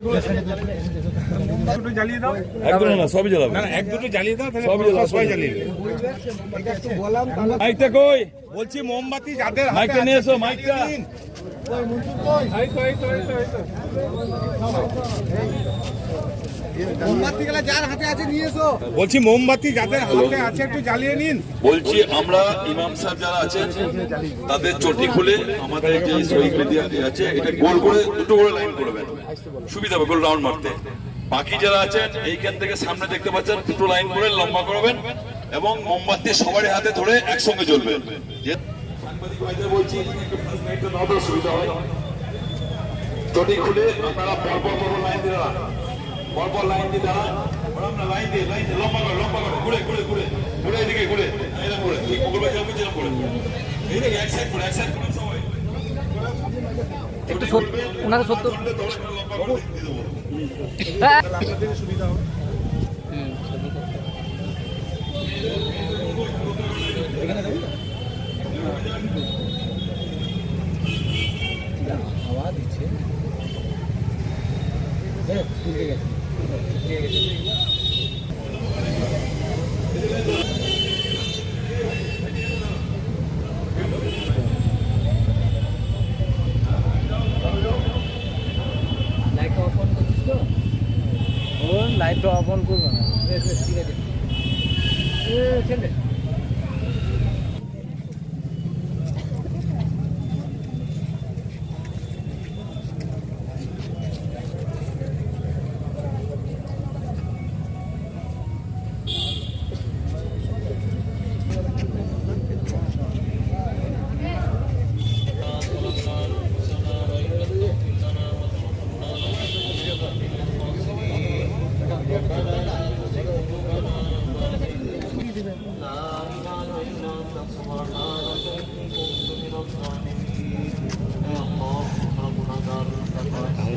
দুটো জ্বালিয়ে দাও একদম না সবই জ্বালাবো। না না, এক দুটো জ্বালিয়ে দাও তাহলে সবই জ্বালাবো, সবাই সবই জ্বালিয়ে দেবে। মাইকটা কই? বলছি মোমবাতি যাদের হাতে মাইকটা বলছি মোমবাতি যাদের হাতে আছে একটু জ্বালিয়ে নিন। বলছি আমরা ইমাম সাহেব যারা আছেন তাদের চটি খুলে আমাদের যে শহীদ আছে এটা গোল করে দুটো করে লাইন করবেন। সুবিধা হবে গোল রাউন্ড মারতে। বাকি যারা আছেন এইখান থেকে সামনে দেখতে পাচ্ছেন দুটো লাইন করে লম্বা করবেন এবং মোমবাতি সবারই হাতে ধরে একসঙ্গে জ্বলবে। সাংবাদিক ভাইদের বলছি তো সুবিধা হয়। চটি খুলে আপনারা পরপর পরপর লাইন দিয়ে পরপর লাইন দিয়ে দাঁড়ান না লাইন দিয়ে লাইন দিয়ে। লম্বা করে লম্বা করে। ঘুরে ঘুরে ঘুরে। ঘুরে এদিকে ঘুরে। এরকম ঘুরে ঠিক মঙ্গলবার যেরকম যেরকম ঘুরে এই দেখে এক সাইড করে এক সাইড করে সবাই। একটু সত্য ওনাকে সত্য লম্বা করে দিয়ে দেবো। হ্যাঁ লাইটটা অফ অন করছিস তো? ঠিক লাইটটা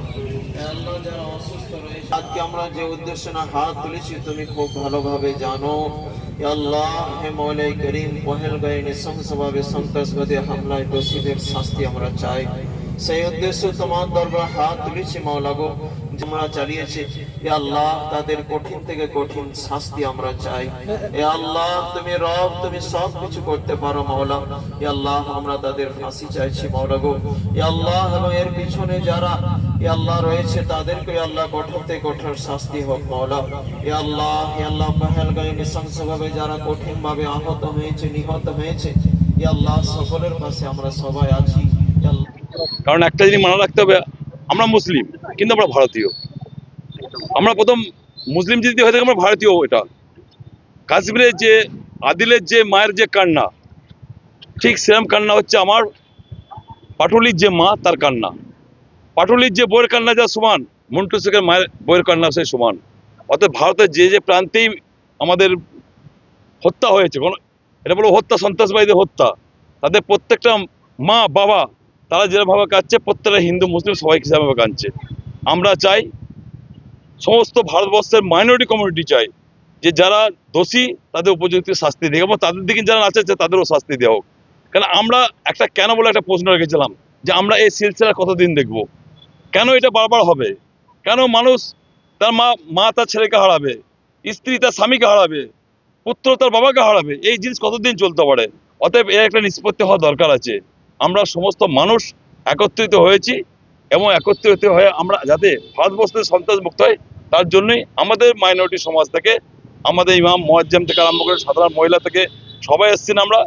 না বেশ বেশ ঠিক আছে এ, ছেলে আজকে আমরা যে উদ্দেশ্যে না হাত তুলেছি তুমি খুব ভালোভাবে জানো। এ আল্লাহ হে মৌলাই করিম পহেলগাঁয়ে নৃশংসভাবে সন্ত্রাসবাদী হামলায় দোষীদের শাস্তি আমরা চাই। সেই উদ্দেশ্যে তোমার দরবার হাত তুলেছি, মাওলা গো। আমরা চালিয়েছি, এ আল্লাহ তাদের কঠিন থেকে কঠিন শাস্তি আমরা চাই। এ আল্লাহ, তুমি রব, তুমি সব কিছু করতে পারো, মাওলা। এ আল্লাহ, আমরা তাদের ফাঁসি চাইছি, মাওলা গো। এ আল্লাহ এবং এর পিছনে যারা, এ আল্লাহ রয়েছে তাদেরকে আল্লাহ কঠোর থেকে কঠোর শাস্তি হোক, মাওলা। এ আল্লাহ এ আল্লাহ পহেলগাঁয়ে নৃশংসভাবে যারা কঠিন ভাবে আহত হয়েছে, নিহত হয়েছে, এ আল্লাহ সকলের পাশে আমরা সবাই আছি। আল্লাহ কারণ একটা জিনিস মনে রাখতে হবে, আমরা মুসলিম, কিন্তু আমরা ভারতীয়। আমরা প্রথম মুসলিম যদি হয়ে থাকে, আমরা ভারতীয় এটা। কাশ্মীরের যে, আদিলের যে মায়ের যে কান্না, ঠিক সেরকম কান্না হচ্ছে আমার পাটুলির যে মা, তার কান্না। পাটুলির যে বইয়ের কান্না যা সমান, মন্টু শেখের মায়ের বইয়ের কান্না সেই সমান। অর্থাৎ ভারতের যে যে প্রান্তেই আমাদের হত্যা হয়েছে এটা বলো হত্যা, সন্ত্রাসবাদীদের হত্যা। তাদের প্রত্যেকটা মা, বাবা তারা যেভাবে কাঁদছে, প্রত্যেকটা হিন্দু, মুসলিম সবাই সেভাবে কাঁদছে। আমরা চাই সমস্ত ভারতবর্ষের মাইনরিটি কমিউনিটি চাই যে যারা দোষী তাদের উপযুক্ত শাস্তি দেয় এবং তাদের দিকে যারা নাচাচ্ছে তাদেরও শাস্তি দেওয়া হোক। কারণ আমরা একটা কেন বলে একটা প্রশ্ন রেখেছিলাম যে আমরা এই সিলসিলা কতদিন দেখব? কেন এটা বারবার হবে? কেন মানুষ তার মা মা তার ছেলেকে হারাবে? স্ত্রী তার স্বামীকে হারাবে? পুত্র তার বাবাকে হারাবে? এই জিনিস কতদিন চলতে পারে? অতএব এর একটা নিষ্পত্তি হওয়া দরকার আছে। আমরা সমস্ত মানুষ একত্রিত হয়েছি এবং একত্রিত হয়ে আমরা যাতে ভারতবর্ষের সন্ত্রাস মুক্ত হয়, তার জন্যই আমাদের মাইনরিটি সমাজ থেকে, আমাদের ইমাম, মোয়াজ্জাম থেকে আরম্ভ করে সাধারণ মহিলা থেকে সবাই এসছেন আমরা।